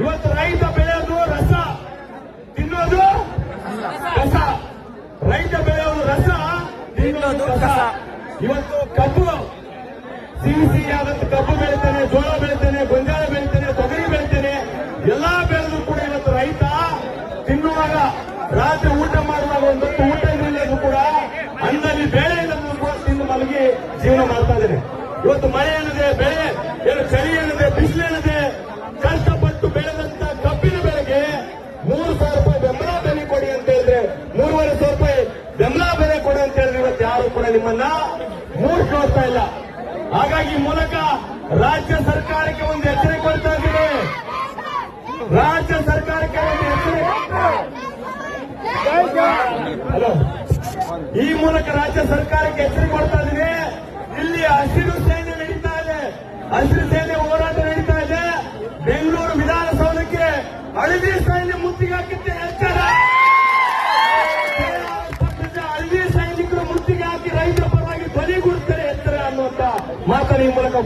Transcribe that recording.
ಇವತ್ತು ರೈತ ಬೆಳೆಯೋದು ರಸ. ತಿನ್ನೋದು ರಸ ರೈತ ಬೆಳೆಯೋದು ರಸ, ತಿನ್ನೋದು ರಸ ಇವತ್ತು ಕಬ್ಬು. ಸಿಹಿ ಸಿಹಿಯಾದಂತ ಕಬ್ಬು ಬೆಳಿತಾನೆ, ಜೋಳ ಬೆಳಿತಾನೆ, ಗೊಂಜಾಳ ಬೆಳಿತಾನೆ, ತೊಗರಿ ಬೆಳಿತಾನೆ. ಎಲ್ಲಾ ಬೆಳೆದು ಕೂಡ ಇವತ್ತು ರೈತ ತಿನ್ನುವಾಗ ರಾತ್ರಿ ಊಟ ಮಾಡುವಾಗ ಒಂದೊತ್ತು ಊಟ ಜೀವನ ಮಾಡ್ತಾ ಇದ್ದೇನೆ. ಇವತ್ತು ಮಳೆ ಏನಿದೆ, ಬೆಳೆ, ಏನು ಚಳಿ ಏನಿದೆ, ಬಿಸಿಲು ಏನಿದೆ, ಕಷ್ಟಪಟ್ಟು ಬೆಳೆದಂತ ಕಬ್ಬಿನ ಬೆಳೆಗೆ ಮೂರು ಸಾವಿರ ರೂಪಾಯಿ ಬೆಂಬಲ ಬೆಲೆ ಕೊಡಿ ಅಂತ ಹೇಳಿದ್ರೆ, ಮೂರುವರೆ ಸಾವಿರ ರೂಪಾಯಿ ಬೆಂಬಲ ಬೆಲೆ ಕೊಡಿ ಅಂತ ಹೇಳಿದ್ರೆ ಇವತ್ತು ಯಾರು ಕೂಡ ನಿಮ್ಮನ್ನ ಮೂರು ನೋಡ್ತಾ ಇಲ್ಲ. ಹಾಗಾಗಿ ಮೂಲಕ ರಾಜ್ಯ ಸರ್ಕಾರಕ್ಕೆ ಒಂದು ಎಚ್ಚರಿಕೆ ಕೊಡ್ತಾ ಇದ್ದೀನಿ. ರಾಜ್ಯ ಸರ್ಕಾರಕ್ಕೆ ಒಂದು ಎಚ್ಚರಿಕೆ ಹಲೋ. ಈ ಮೂಲಕ ರಾಜ್ಯ ಸರ್ಕಾರಕ್ಕೆ ಎಚ್ಚರಿಕೆ ಕೊಡ್ತಾ ಇಲ್ಲಿ ಹಸಿರು ಸೇನೆ ನಡೀತಾ ಇದೆ. ಹಸಿರು ಸೇನೆ ಹೋರಾಟ ನಡೀತಾ ಇದೆ. ಬೆಂಗಳೂರು ವಿಧಾನಸೌಧಕ್ಕೆ ಹಳದಿ ಸೈನ್ಯ ಮುತ್ತಿಗೆ ಹಾಕಿದ್ದೆ ಎಚ್ಚರ ಹಳದಿ ಸೈನಿಕರು ಮುತ್ತಿಗೆ ಹಾಕಿ ರೈತರ ಪರವಾಗಿ ಧ್ವನಿಗೂಡಿಸ್ತಾರೆ ಎಚ್ಚರ ಅನ್ನುವಂತ ಮಾತನ್ನು ಈ ಮೂಲಕ